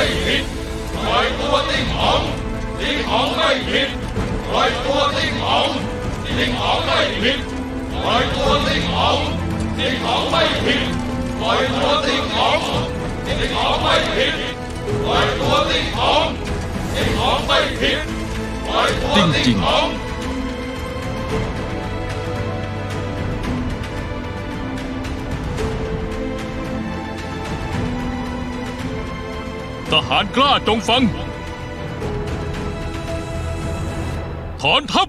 ไม่ผิดปล่อยตัวติ้งหองติ้งหองไม่ผิดปล่อยตัวติ้งหองติ้งหองไม่ผิดปล่อยตัวติ้งหองติ้งหองไม่ผิดปล่อยตัวติ้งหองติ้งหองไม่ผิดปล่อยตัวติ้งหองติ้งหองไม่ผิดปล่อยตัวติ้งหอง ทหารกล้าจงฟัง ถอนทัพ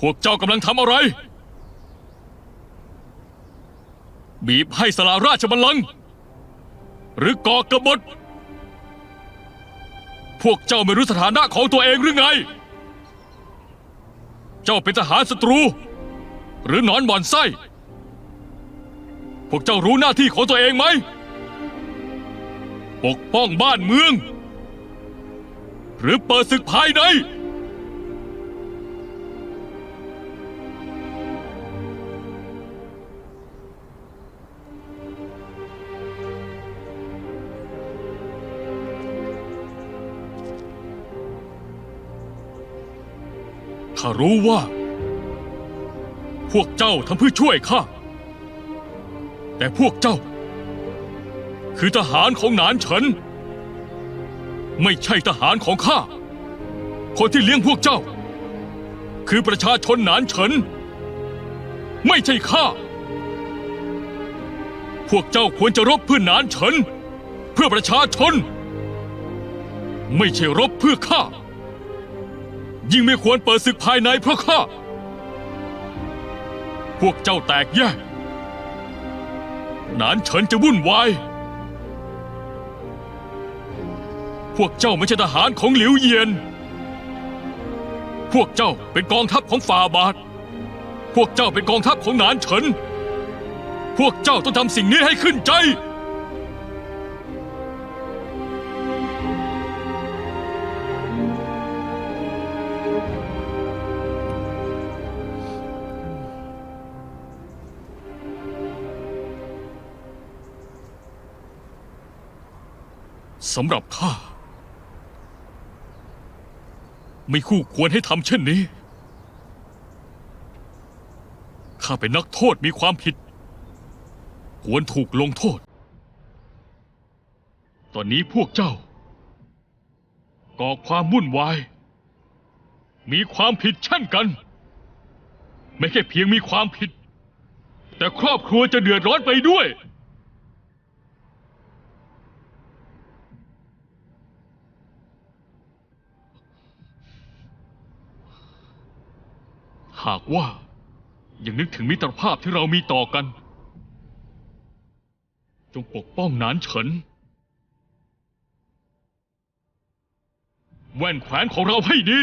พวกเจ้ากำลังทำอะไร บีบให้สลาราชบัลลังก์หรือก่อกบฏพวกเจ้าไม่รู้สถานะของตัวเองหรือไง เจ้าเป็นทหารศัตรู หรือหนอนบ่อนไส้ พวกเจ้ารู้หน้าที่ของตัวเองไหม ปกป้องบ้านเมือง หรือเปิดศึกภายใน ข้ารู้ว่า พวกเจ้าทำเพื่อช่วยข้า แต่พวกเจ้า คือทหารของหนานเฉิน ไม่ใช่ทหารของข้า คนที่เลี้ยงพวกเจ้า คือประชาชนหนานเฉิน ไม่ใช่ข้า พวกเจ้าควรจะรบเพื่อหนานเฉิน เพื่อประชาชน ไม่ใช่รบเพื่อข้า ยิ่งไม่ควรเปิดศึกภายในเพราะข้า พวกเจ้าแตกแยก หนานเฉินจะวุ่นวาย พวกเจ้าไม่ใช่ทหารของหลิวเยียน พวกเจ้าเป็นกองทัพของฝ่าบาท พวกเจ้าเป็นกองทัพของหนานเฉิน พวกเจ้าต้องทำสิ่งนี้ให้ขึ้นใจ สำหรับข้า ไม่คู่ควรให้ทำเช่นนี้ ข้าเป็นนักโทษมีความผิด ควรถูกลงโทษ ตอนนี้พวกเจ้า ก่อความวุ่นวาย มีความผิดเช่นกัน ไม่แค่เพียงมีความผิด แต่ครอบครัวจะเดือดร้อนไปด้วย หากว่ายังนึกถึงมิตรภาพที่เรามีต่อกัน จงปกป้องนานเฉิน แว่นแขวนของเราให้ดี